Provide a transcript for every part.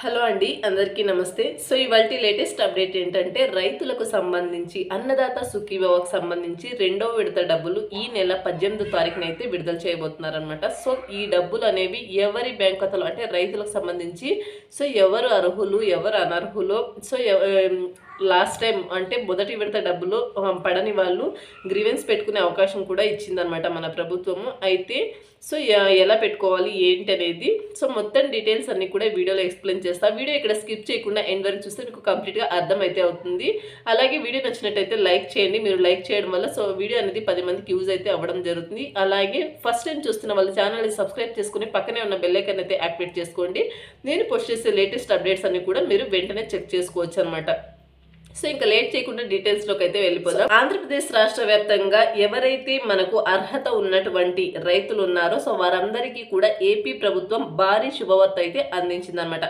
Hello అండి అందరికీ నమస్తే. సో ఇవాళ లేటెస్ట్ అప్డేట్ ఏంటంటే రైతులకు సంబంధించి అన్నదాత సుఖీభావకు సంబంధించి రెండో విడత డబ్బులు ఈ నెల పద్దెనిమిదో తారీఖున అయితే విడుదల చేయబోతున్నారనమాట సో ఈ డబ్బులు అనేవి ఎవరి బ్యాంక్ ఖాతాలో అంటే రైతులకు సంబంధించి సో ఎవరు అర్హులు ఎవరు అనర్హులు సో ఎవ- లాస్ట్ టైం అంటే మొదటి విడత డబ్బులు పడని వాళ్ళు గ్రీవెన్స్ పెట్టుకునే అవకాశం కూడా ఇచ్చిందనమాట మన ప్రభుత్వము. అయితే సో ఎలా పెట్టుకోవాలి ఏంటి అనేది సో మొత్తం డీటెయిల్స్ అన్ని కూడా వీడియోలో ఎక్స్ప్లెయిన్ చేస్తా. వీడియో ఇక్కడ స్కిప్ చేయకుండా ఎండ్ వరకు చూస్తే మీకు కంప్లీట్గా అర్థం అయితే అవుతుంది. అలాగే వీడియో నచ్చినట్టయితే లైక్ చేయండి. మీరు లైక్ చేయడం వల్ల సో వీడియో అనేది పది మందికి యూజ్ అయితే అవ్వడం జరుగుతుంది. అలాగే ఫస్ట్ టైం చూస్తున్న వాళ్ళ ఛానల్ని సబ్స్క్రైబ్ చేసుకుని పక్కనే ఉన్న బెల్లైకన్ అయితే యాక్టివేట్ చేసుకోండి. నేను పోస్ట్ చేసే లేటెస్ట్ అప్డేట్స్ అన్ని కూడా మీరు వెంటనే చెక్ చేసుకోవచ్చు అనమాట సో ఇంకా లేట్ చేయకుండా డీటెయిల్స్లోకి అయితే వెళ్ళిపోదాం. ఆంధ్రప్రదేశ్ రాష్ట్ర వ్యాప్తంగా ఎవరైతే మనకు అర్హత ఉన్నటువంటి రైతులు ఉన్నారో సో వారందరికీ కూడా ఏపీ ప్రభుత్వం భారీ శుభవార్త అయితే అందించిందనమాట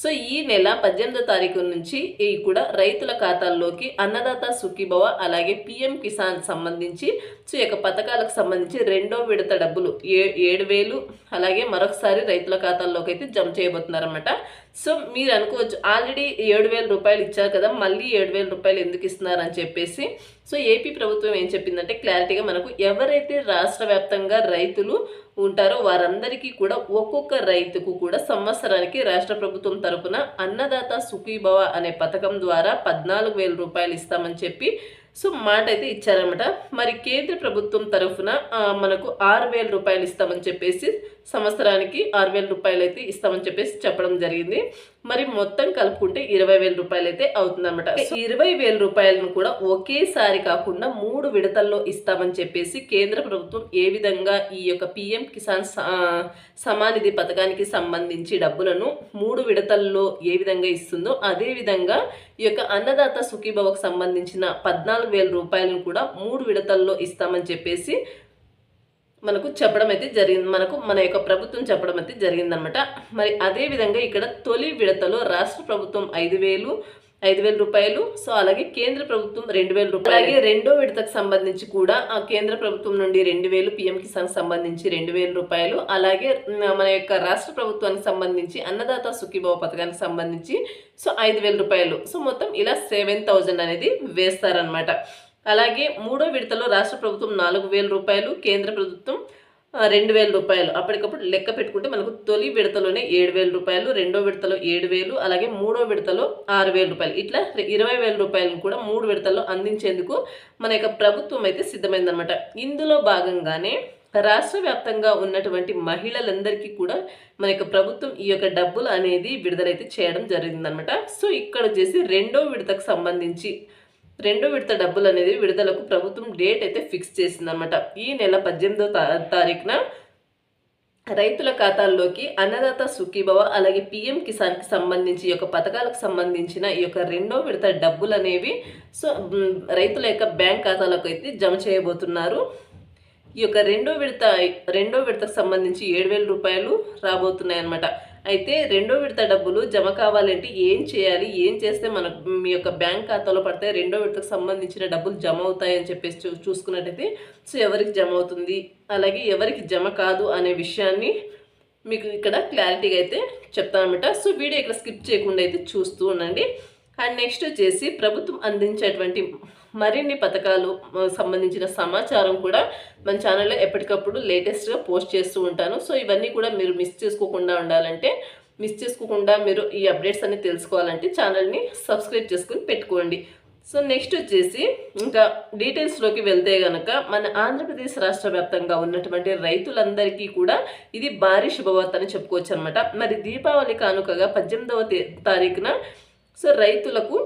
సో ఈ నెల పద్దెనిమిదో తారీఖు నుంచి ఈ కూడా రైతుల ఖాతాల్లోకి అన్నదాత సుఖీభవ అలాగే పిఎం కిసాన్ సంబంధించి సో యొక్క పథకాలకు సంబంధించి రెండో విడత డబ్బులు ఏ ఏడు వేలు అలాగే మరొకసారి రైతుల ఖాతాల్లోకి అయితే జమ చేయబోతున్నారన్నమాట. సో మీరు అనుకోవచ్చు ఆల్రెడీ ఏడు వేల రూపాయలు ఇచ్చారు కదా మళ్ళీ ఏడు వేల రూపాయలు ఎందుకు ఇస్తున్నారని చెప్పేసి. సో ఏపీ ప్రభుత్వం ఏం చెప్పిందంటే క్లారిటీగా మనకు ఎవరైతే రాష్ట్ర వ్యాప్తంగా రైతులు ఉంటారో వారందరికీ కూడా ఒక్కొక్క రైతుకు కూడా సంవత్సరానికి రాష్ట్ర ప్రభుత్వం తరపున అన్నదాత సుఖీభవ అనే పథకం ద్వారా పద్నాలుగు వేల రూపాయలు ఇస్తామని చెప్పి సో మాట అయితే ఇచ్చారనమాట మరి కేంద్ర ప్రభుత్వం తరఫున మనకు ఆరు వేల రూపాయలు ఇస్తామని చెప్పేసి సంవత్సరానికి ఆరు వేల రూపాయలు అయితే ఇస్తామని చెప్పేసి చెప్పడం జరిగింది. మరి మొత్తం కలుపుకుంటే ఇరవై వేల రూపాయలు అయితే అవుతుందన్నమాట ఇరవై వేల రూపాయలను కూడా ఒకేసారి కాకుండా మూడు విడతల్లో ఇస్తామని చెప్పేసి కేంద్ర ప్రభుత్వం ఏ విధంగా ఈ యొక్క పిఎం కిసాన్ సమానిధి పథకానికి సంబంధించి డబ్బులను మూడు విడతల్లో ఏ విధంగా ఇస్తుందో అదే విధంగా ఈ యొక్క అన్నదాత సుఖీభవకు సంబంధించిన పద్నాలుగు వేల రూపాయలను కూడా మూడు విడతల్లో ఇస్తామని చెప్పేసి మనకు చెప్పడం అయితే జరిగింది. మనకు మన యొక్క ప్రభుత్వం చెప్పడం అయితే జరిగిందనమాట మరి అదే విధంగా ఇక్కడ తొలి విడతలో రాష్ట్ర ప్రభుత్వం ఐదు వేలు ఐదు వేల రూపాయలు సో అలాగే కేంద్ర ప్రభుత్వం రెండు వేల రూపాయలు. అలాగే రెండో విడతకు సంబంధించి కూడా ఆ కేంద్ర ప్రభుత్వం నుండి రెండు వేలు పిఎం కిసాన్ సంబంధించి రెండు వేల రూపాయలు అలాగే మన యొక్క రాష్ట్ర ప్రభుత్వానికి సంబంధించి అన్నదాత సుఖీభావ పథకానికి సంబంధించి సో ఐదు వేల రూపాయలు. సో మొత్తం ఇలా సెవెన్ థౌజండ్ అనేది వేస్తారనమాట అలాగే మూడో విడతలో రాష్ట్ర ప్రభుత్వం నాలుగు వేల రూపాయలు కేంద్ర ప్రభుత్వం రెండు వేల రూపాయలు. అప్పటికప్పుడు లెక్క పెట్టుకుంటే మనకు తొలి విడతలోనే ఏడు వేల రూపాయలు రెండో విడతలో ఏడు వేలు అలాగే మూడో విడతలో ఆరు వేల రూపాయలు. ఇట్లా ఇరవై వేల రూపాయలను కూడా మూడు విడతల్లో అందించేందుకు మన యొక్క ప్రభుత్వం అయితే సిద్ధమైందనమాట ఇందులో భాగంగానే రాష్ట్ర వ్యాప్తంగా ఉన్నటువంటి మహిళలందరికీ కూడా మన యొక్క ప్రభుత్వం ఈ యొక్క డబ్బులు అనేది విడుదలైతే చేయడం జరిగిందనమాట సో ఇక్కడ వచ్చేసి రెండో విడతకు సంబంధించి రెండో విడత డబ్బులు అనేది విడుదలకు ప్రభుత్వం డేట్ అయితే ఫిక్స్ చేసిందనమాట ఈ నెల పద్దెనిమిదో తారీఖున రైతుల ఖాతాల్లోకి అన్నదాత సుఖీభవ అలాగే పిఎం కిసాన్కి సంబంధించి ఈ యొక్క పథకాలకు సంబంధించిన ఈ యొక్క రెండో విడత డబ్బులు అనేవి సో రైతుల యొక్క బ్యాంక్ ఖాతాలకు అయితే జమ చేయబోతున్నారు. ఈ యొక్క రెండో విడత రెండో విడతకు సంబంధించి ఏడు వేల రూపాయలు రాబోతున్నాయి అన్నమాట అయితే రెండో విడత డబ్బులు జమ కావాలంటే ఏం చేయాలి? ఏం చేస్తే మన మీ యొక్క బ్యాంక్ ఖాతాలో పడితే రెండో విడతకు సంబంధించిన డబ్బులు జమ అవుతాయని చెప్పేసి చూ చూసుకున్నట్టయితే సో ఎవరికి జమ అవుతుంది? అలాగే ఎవరికి జమ కాదు అనే విషయాన్ని మీకు ఇక్కడ క్లారిటీగా అయితే చెప్తానమాట సో వీడియో ఇక్కడ స్కిప్ చేయకుండా అయితే చూస్తూ ఉండండి. అండ్ నెక్స్ట్ వచ్చేసి ప్రభుత్వం అందించేటువంటి మరిన్ని పథకాలు సంబంధించిన సమాచారం కూడా మన ఛానల్లో ఎప్పటికప్పుడు లేటెస్ట్గా పోస్ట్ చేస్తూ ఉంటాను. సో ఇవన్నీ కూడా మీరు మిస్ చేసుకోకుండా ఉండాలంటే మిస్ చేసుకోకుండా మీరు ఈ అప్డేట్స్ అన్ని తెలుసుకోవాలంటే ఛానల్ని సబ్స్క్రైబ్ చేసుకుని పెట్టుకోండి. సో నెక్స్ట్ వచ్చేసి ఇంకా డీటెయిల్స్లోకి వెళ్తే గనక మన ఆంధ్రప్రదేశ్ రాష్ట్ర వ్యాప్తంగా ఉన్నటువంటి రైతులందరికీ కూడా ఇది భారీ శుభవార్త అని చెప్పుకోవచ్చు అనమాట మరి దీపావళి కానుకగా పద్దెనిమిదవ తారీఖున సో రైతులకు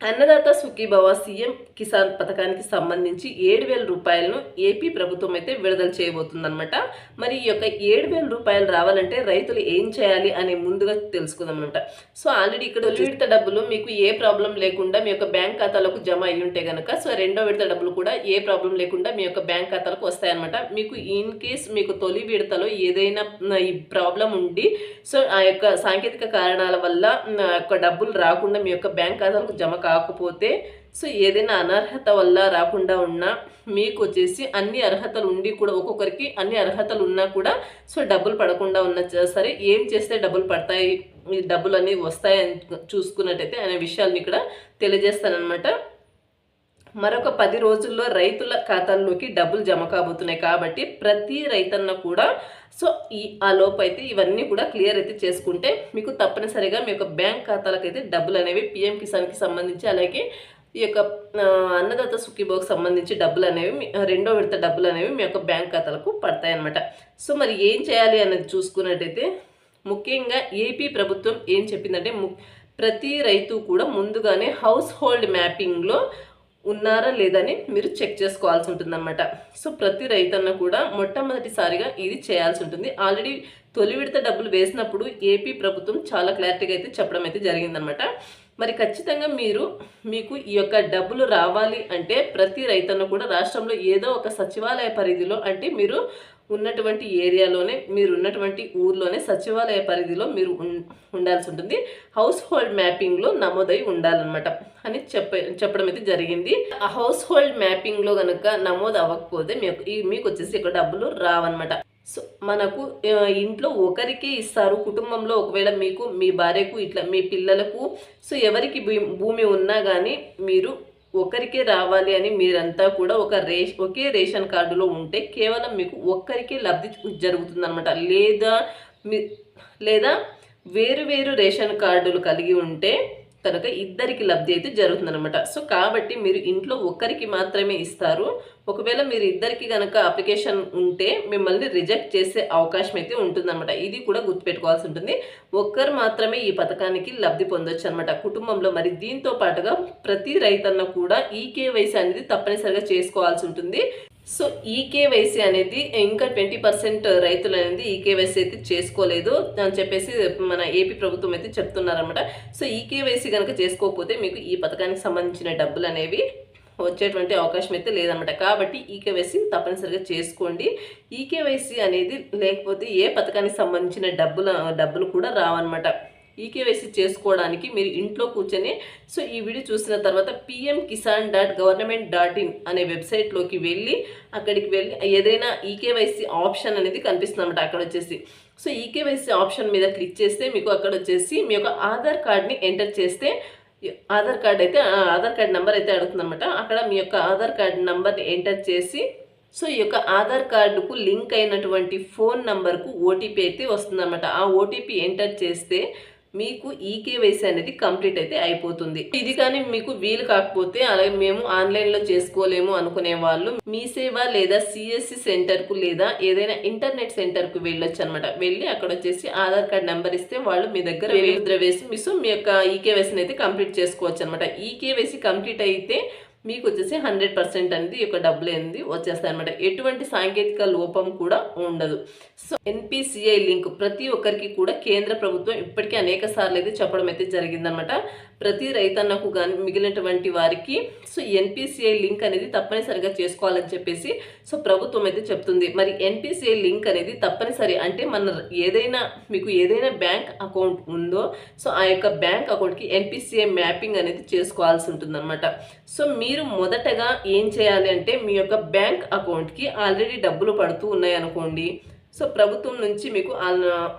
అన్నదాత సుఖీభవ సీఎం కిసాన్ పథకానికి సంబంధించి ఏడు వేల రూపాయలను ఏపీ ప్రభుత్వం అయితే విడుదల చేయబోతుందన్నమాట. మరి ఈ యొక్క ఏడు వేల రూపాయలు రావాలంటే రైతులు ఏం చేయాలి అని ముందుగా తెలుసుకుందాం అనమాట సో ఆల్రెడీ ఇక్కడ తొలి విడత డబ్బులు మీకు ఏ ప్రాబ్లం లేకుండా మీ యొక్క బ్యాంక్ ఖాతాలకు జమ అయి ఉంటే కనుక సో రెండో విడత డబ్బులు కూడా ఏ ప్రాబ్లం లేకుండా మీ యొక్క బ్యాంక్ ఖాతాలకు వస్తాయన్నమాట. మీకు ఇన్ కేస్ మీకు తొలి విడతలో ఏదైనా ఈ ప్రాబ్లం ఉండి సో ఆ యొక్క సాంకేతిక కారణాల వల్ల యొక్క డబ్బులు రాకుండా మీ యొక్క బ్యాంక్ ఖాతాలకు జమ కాకపోతే సో ఏదైనా అనర్హత వల్ల రాకుండా ఉన్నా మీకు వచ్చేసి అన్ని అర్హతలు ఉండి కూడా ఒక్కొక్కరికి అన్ని అర్హతలు ఉన్నా కూడా సో డబ్బులు పడకుండా ఉన్న సరే ఏం చేస్తే డబ్బులు పడతాయి డబ్బులు అనేవి వస్తాయని చూసుకున్నట్టయితే అనే విషయాలను ఇక్కడ తెలియజేస్తానమాట మరొక పది రోజుల్లో రైతుల ఖాతాల్లోకి డబ్బులు జమ కాబోతున్నాయి కాబట్టి ప్రతి రైతన్న కూడా సో ఈ ఆ లోపు అయితే ఇవన్నీ కూడా క్లియర్ అయితే చేసుకుంటే మీకు తప్పనిసరిగా మీ యొక్క బ్యాంక్ ఖాతాలకు అయితే డబ్బులు అనేవి పిఎం కిసాన్కి సంబంధించి అలాగే ఈ యొక్క అన్నదాత సుఖీభోగ్ సంబంధించి డబ్బులు అనేవి రెండో విడత డబ్బులు అనేవి మీ యొక్క బ్యాంక్ ఖాతాలకు పడతాయి అన్నమాట సో మరి ఏం చేయాలి అనేది చూసుకున్నట్టయితే ముఖ్యంగా ఏపీ ప్రభుత్వం ఏం చెప్పిందంటే ము- ప్రతి రైతు కూడా ముందుగానే హౌస్ హోల్డ్ మ్యాపింగ్లో ఉన్నారా లేదని మీరు చెక్ చేసుకోవాల్సి ఉంటుందన్నమాట. సో ప్రతి రైతన్న కూడా మొట్టమొదటిసారిగా ఇది చేయాల్సి ఉంటుంది. ఆల్రెడీ తొలి విడత డబ్బులు వేసినప్పుడు ఏపీ ప్రభుత్వం చాలా క్లారిటీగా అయితే చెప్పడం అయితే జరిగిందనమాట మరి ఖచ్చితంగా మీరు మీకు ఈ యొక్క డబ్బులు రావాలి అంటే ప్రతి రైతన్న కూడా రాష్ట్రంలో ఏదో ఒక సచివాలయ పరిధిలో అంటే మీరు ఉన్నటువంటి ఏరియాలోనే మీరు ఉన్నటువంటి ఊర్లోనే సచివాలయ పరిధిలో మీరు ఉండాల్సి ఉంటుంది. హౌస్ హోల్డ్ మ్యాపింగ్లో నమోదై ఉండాలన్నమాట అని చెప్ప చెప్పడం అయితే జరిగింది. ఆ హౌస్ హోల్డ్ మ్యాపింగ్లో కనుక నమోదు అవ్వకపోతే మీకు ఈ- మీకు వచ్చేసి ఇక్కడ డబ్బులు రావన్నమాట. సో మనకు ఇంట్లో ఒకరికే ఇస్తారు కుటుంబంలో ఒకవేళ మీకు మీ భార్యకు ఇట్లా మీ పిల్లలకు సో ఎవరికి భూమి ఉన్నా కానీ మీరు ఒకరికే రావాలి అని మీరంతా కూడా ఒక రేష్ ఒకే రేషన్ కార్డులో ఉంటే కేవలం మీకు ఒక్కరికే లబ్ధి జరుగుతుందనమాట లేదా మీ లేదా వేరు వేరు రేషన్ కార్డులు కలిగి ఉంటే కనుక ఇద్దరికి లబ్ధి అయితే జరుగుతుందనమాట సో కాబట్టి మీరు ఇంట్లో ఒక్కరికి మాత్రమే ఇస్తారు ఒకవేళ మీరు ఇద్దరికి కనుక అప్లికేషన్ ఉంటే మిమ్మల్ని రిజెక్ట్ చేసే అవకాశం అయితే ఉంటుందన్నమాట. ఇది కూడా గుర్తుపెట్టుకోవాల్సి ఉంటుంది. ఒక్కరు మాత్రమే ఈ పథకానికి లబ్ధి పొందొచ్చు అనమాట కుటుంబంలో మరి దీంతో పాటుగా ప్రతి రైతన్న కూడా ఈ కేవైసీ అనేది తప్పనిసరిగా చేసుకోవాల్సి ఉంటుంది. సో ఈ కేవైసీ అనేది ఇంకా ట్వంటీ పర్సెంట్ రైతులు అనేది ఈ కేవైసీ అయితే చేసుకోలేదు అని చెప్పేసి మన ఏపీ ప్రభుత్వం అయితే చెప్తున్నారనమాట సో ఈ కేవైసీ కనుక చేసుకోకపోతే మీకు ఈ పథకానికి సంబంధించిన డబ్బులు అనేవి వచ్చేటువంటి అవకాశం అయితే లేదనమాట కాబట్టి ఈకేవైసీ తప్పనిసరిగా చేసుకోండి. ఈకేవైసీ అనేది లేకపోతే ఏ పథకానికి సంబంధించిన డబ్బులు డబ్బులు కూడా రావన్నమాట. ఈకేవైసీ చేసుకోవడానికి మీరు ఇంట్లో కూర్చొని సో ఈ వీడియో చూసిన తర్వాత PM Kisan dot government dot in అనే వెబ్సైట్లోకి వెళ్ళి అక్కడికి వెళ్ళి ఏదైనా ఈకేవైసీ ఆప్షన్ అనేది కనిపిస్తుంది అనమాట అక్కడ వచ్చేసి. సో ఈకేవైసీ ఆప్షన్ మీద క్లిక్ చేస్తే మీకు అక్కడ వచ్చేసి మీ యొక్క ఆధార్ కార్డ్ని ఎంటర్ చేస్తే ఆధార్ కార్డ్ అయితే ఆ ఆధార్ కార్డ్ నెంబర్ అయితే అడుగుతుందనమాట అక్కడ మీ యొక్క ఆధార్ కార్డ్ నెంబర్ని ఎంటర్ చేసి సో ఈ యొక్క ఆధార్ కార్డుకు లింక్ అయినటువంటి ఫోన్ నంబర్కు ఓటీపీ అయితే వస్తుందన్నమాట. ఆ ఓటీపీ ఎంటర్ చేస్తే మీకు ఈ కేవైసీ అనేది కంప్లీట్ అయితే అయిపోతుంది. ఇది కానీ మీకు వీలు కాకపోతే అలాగే మేము ఆన్లైన్లో చేసుకోలేము అనుకునే వాళ్ళు మీ సేవ లేదా సిఎస్సి సెంటర్కు లేదా ఏదైనా ఇంటర్నెట్ సెంటర్కు వెళ్ళొచ్చు అనమాట వెళ్ళి అక్కడ వచ్చేసి ఆధార్ కార్డ్ నెంబర్ ఇస్తే వాళ్ళు మీ దగ్గర ముద్ర వేసి మీ యొక్క ఈ కేవైసీని అయితే కంప్లీట్ చేసుకోవచ్చు అనమాట ఈ కేవైసీ కంప్లీట్ అయితే మీకు వచ్చేసి హండ్రెడ్ పర్సెంట్ అనేది ఈ యొక్క డబ్బులు అనేది వచ్చేస్తాయి అనమాట ఎటువంటి సాంకేతిక లోపం కూడా ఉండదు. సో ఎన్పిసిఐ లింక్ ప్రతి ఒక్కరికి కూడా కేంద్ర ప్రభుత్వం ఇప్పటికీ అనేక సార్లు అయితే చెప్పడం అయితే జరిగిందనమాట ప్రతి రైతన్నకు కానీ మిగిలినటువంటి వారికి సో ఎన్పిసిఐ లింక్ అనేది తప్పనిసరిగా చేసుకోవాలని చెప్పేసి సో ప్రభుత్వం అయితే చెప్తుంది. మరి ఎన్పిసిఐ లింక్ అనేది తప్పనిసరి అంటే మన ఏదైనా మీకు ఏదైనా బ్యాంక్ అకౌంట్ ఉందో సో ఆ యొక్క బ్యాంక్ అకౌంట్కి ఎన్పిసిఐ మ్యాపింగ్ అనేది చేసుకోవాల్సి ఉంటుందన్నమాట. సో మీ మీరు మొదటగా ఏం చేయాలి అంటే మీ యొక్క బ్యాంక్ అకౌంట్కి ఆల్రెడీ డబ్బులు పడుతూ ఉన్నాయి అనుకోండి. సో ప్రభుత్వం నుంచి మీకు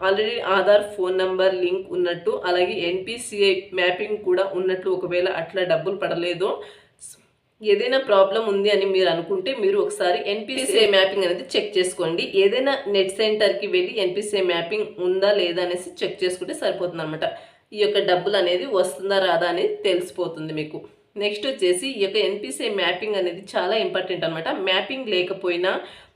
already Aadhaar phone number link ఉన్నట్టు అలాగే ఎన్పిసిఐ మ్యాపింగ్ కూడా ఉన్నట్లు ఒకవేళ అట్లా డబ్బులు పడలేదు. ఏదైనా ప్రాబ్లం ఉంది అని మీరు అనుకుంటే మీరు ఒకసారి ఎన్పిసిఐ మ్యాపింగ్ అనేది చెక్ చేసుకోండి. ఏదైనా నెట్ సెంటర్కి వెళ్ళి ఎన్పిసిఐ మ్యాపింగ్ ఉందా లేదా అనేసి చెక్ చేసుకుంటే సరిపోతుంది అనమాట ఈ యొక్క డబ్బులు అనేది వస్తుందా రాదా అనేది తెలిసిపోతుంది మీకు. నెక్స్ట్ వచ్చేసి ఈ యొక్క ఎన్పిసిఐ మ్యాపింగ్ అనేది చాలా ఇంపార్టెంట్ అనమాట మ్యాపింగ్ లేకపోయినా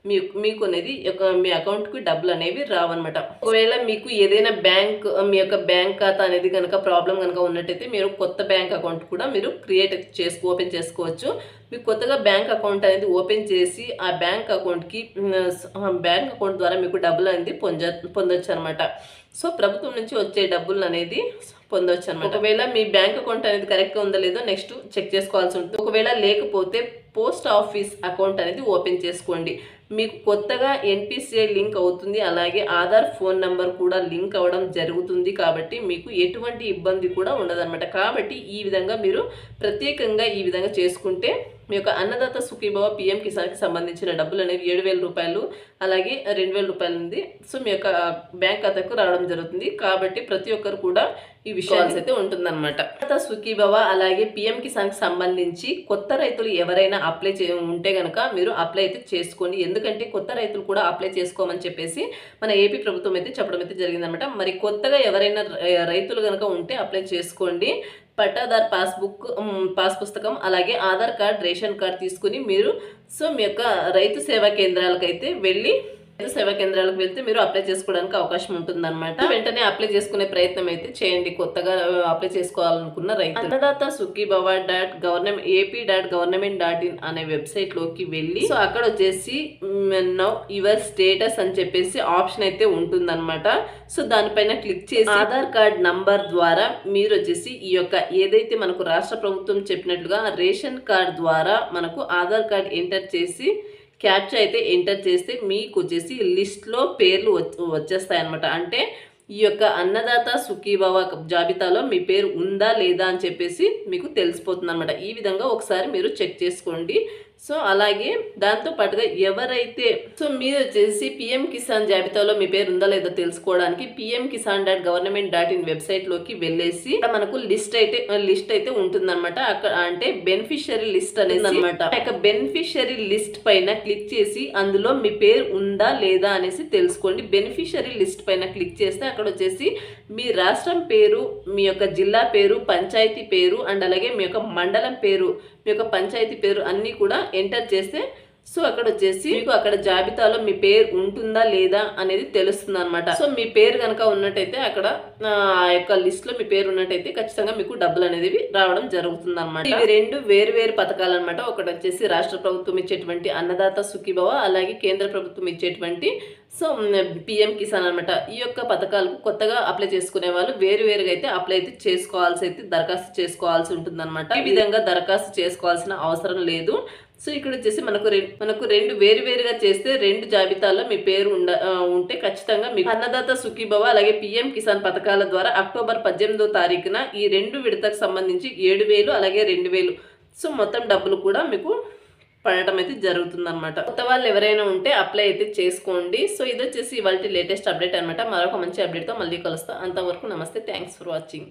మీ మీకు అనేది ఒక మీ అకౌంట్కి డబ్బులు అనేవి రావన్నమాట. ఒకవేళ మీకు ఏదైనా బ్యాంక్ మీ యొక్క బ్యాంక్ ఖాతా అనేది కనుక ప్రాబ్లం కనుక ఉన్నట్టయితే మీరు కొత్త బ్యాంక్ అకౌంట్ కూడా మీరు క్రియేట్ చేసుకో ఓపెన్ చేసుకోవచ్చు. మీకు కొత్తగా బ్యాంక్ అకౌంట్ అనేది ఓపెన్ చేసి ఆ బ్యాంక్ అకౌంట్కి బ్యాంక్ అకౌంట్ ద్వారా మీకు డబ్బులు అనేది పొంద పొందొచ్చు అనమాట సో ప్రభుత్వం నుంచి వచ్చే డబ్బులు అనేది పొందొచ్చు అనమాట ఒకవేళ మీ బ్యాంక్ అకౌంట్ అనేది కరెక్ట్గా ఉందో లేదో నెక్స్ట్ చెక్ చేసుకోవాల్సి ఉంటుంది. ఒకవేళ లేకపోతే పోస్ట్ ఆఫీస్ అకౌంట్ అనేది ఓపెన్ చేసుకోండి. మీకు కొత్తగా ఎన్పిసిఐ లింక్ అవుతుంది. అలాగే ఆధార్ ఫోన్ నంబర్ కూడా లింక్ అవ్వడం జరుగుతుంది కాబట్టి మీకు ఎటువంటి ఇబ్బంది కూడా ఉండదన్నమాట. కాబట్టి ఈ విధంగా మీరు ప్రత్యేకంగా ఈ విధంగా చేసుకుంటే మీ యొక్క అన్నదాత సుఖీభవ పిఎం కిసాన్కి సంబంధించిన డబ్బులు అనేవి ఏడు వేల రూపాయలు అలాగే రెండు వేల రూపాయలు ఉంది. సో మీ యొక్క బ్యాంక్ ఖాతాకు రావడం జరుగుతుంది. కాబట్టి ప్రతి ఒక్కరు కూడా ఈ విషయాలు అయితే ఉంటుందన్నమాట. అన్నదాత సుఖీభవ అలాగే పిఎం కిసాన్కి సంబంధించి కొత్త రైతులు ఎవరైనా అప్లై చే ఉంటే గనక మీరు అప్లై అయితే చేసుకోండి. ఎందుకంటే కొత్త రైతులు కూడా అప్లై చేసుకోమని చెప్పేసి మన ఏపీ ప్రభుత్వం అయితే చెప్పడం అయితే జరిగిందనమాట మరి కొత్తగా ఎవరైనా రైతులు కనుక ఉంటే అప్లై చేసుకోండి. పట్టాదార్ పాస్బుక్ పాస్ పుస్తకం అలాగే ఆధార్ కార్డ్ రేషన్ కార్డ్ తీసుకుని మీరు సో మీ యొక్క రైతు సేవా కేంద్రాలకైతే వెళ్ళి సేవా కేంద్రాలకు వెళ్తే మీరు అప్లై చేసుకోవడానికి అవకాశం ఉంటుందన్నమాట. వెంటనే అప్లై చేసుకునే ప్రయత్నం అయితే చేయండి. కొత్తగా అప్లై చేసుకోవాలనుకున్న రైతు Annadata Sukhibhava dot government AP dot government dot in అనే వెబ్సైట్లోకి వెళ్ళి సో అక్కడ వచ్చేసి నౌ యువర్ స్టేటస్ అని చెప్పేసి ఆప్షన్ అయితే ఉంటుందన్నమాట. సో దానిపైన క్లిక్ చేసి ఆధార్ కార్డ్ నంబర్ ద్వారా మీరు వచ్చేసి ఈ యొక్క ఏదైతే మనకు రాష్ట్ర ప్రభుత్వం చెప్పినట్లుగా రేషన్ కార్డ్ ద్వారా మనకు ఆధార్ కార్డ్ ఎంటర్ చేసి క్యాప్చర్ అయితే ఎంటర్ చేస్తే మీకు వచ్చేసి లిస్ట్లో పేర్లు వచ్చేస్తాయి అనమాట అంటే ఈ యొక్క అన్నదాత సుఖీభవ జాబితాలో మీ పేరు ఉందా లేదా అని చెప్పేసి మీకు తెలిసిపోతుంది అనమాట ఈ విధంగా ఒకసారి మీరు చెక్ చేసుకోండి. సో అలాగే దాంతో పాటుగా ఎవరైతే సో మీరు వచ్చేసి పిఎం కిసాన్ జాబితాలో మీ పేరు ఉందా లేదా తెలుసుకోవడానికి PM Kisan dot government dot in వెబ్సైట్లోకి వెళ్ళేసి మనకు లిస్ట్ అయితే లిస్ట్ అయితే ఉంటుందన్నమాట. అక్కడ అంటే బెనిఫిషియరీ లిస్ట్ అనేది అనమాట బెనిఫిషియరీ లిస్ట్ పైన క్లిక్ చేసి అందులో మీ పేరు ఉందా లేదా అనేసి తెలుసుకోండి. బెనిఫిషియరీ లిస్ట్ పైన క్లిక్ చేస్తే అక్కడ వచ్చేసి మీ రాష్ట్రం పేరు మీ యొక్క జిల్లా పేరు పంచాయతీ పేరు అండ్ అలాగే మీ యొక్క మండలం పేరు మీ యొక్క పంచాయతీ పేరు అన్నీ కూడా ఎంటర్ చేస్తే సో అక్కడ వచ్చేసి మీకు అక్కడ జాబితాలో మీ పేరు ఉంటుందా లేదా అనేది తెలుస్తుంది అనమాట సో మీ పేరు కనుక ఉన్నట్టయితే అక్కడ ఆ యొక్క లిస్ట్లో మీ పేరు ఉన్నట్టయితే ఖచ్చితంగా మీకు డబ్బులు అనేది రావడం జరుగుతుంది అనమాట ఇవి రెండు వేరు వేరు పథకాలు అనమాట ఒకటి వచ్చేసి రాష్ట్ర ప్రభుత్వం ఇచ్చేటువంటి అన్నదాత సుఖీభవ అలాగే కేంద్ర ప్రభుత్వం ఇచ్చేటువంటి సో పిఎం కిసాన్ అనమాట ఈ యొక్క పథకాలకు కొత్తగా అప్లై చేసుకునే వాళ్ళు వేరు వేరుగా అయితే అప్లై అయితే చేసుకోవాల్సి అయితే దరఖాస్తు చేసుకోవాల్సి ఉంటుంది ఈ విధంగా దరఖాస్తు చేసుకోవాల్సిన అవసరం లేదు. సో ఇక్కడ వచ్చేసి మనకు రెండు మనకు రెండు వేరు వేరుగా చేస్తే రెండు జాబితాల్లో మీ పేరు ఉండ ఉంటే ఖచ్చితంగా మీకు అన్నదాత సుఖీభవ అలాగే పిఎం కిసాన్ పథకాల ద్వారా అక్టోబర్ పద్దెనిమిదో తారీఖున ఈ రెండు విడతకు సంబంధించి ఏడు వేలు అలాగే రెండు వేలు. సో మొత్తం డబ్బులు కూడా మీకు పడటం అయితే జరుగుతుంది అనమాట కొత్త వాళ్ళు ఎవరైనా ఉంటే అప్లై అయితే చేసుకోండి. సో ఇది వచ్చేసి ఇవాళ లేటెస్ట్ అప్డేట్ అనమాట మరొక మంచి అప్డేట్తో మళ్ళీ కలుస్తాం. అంతవరకు నమస్తే. Thanks for watching.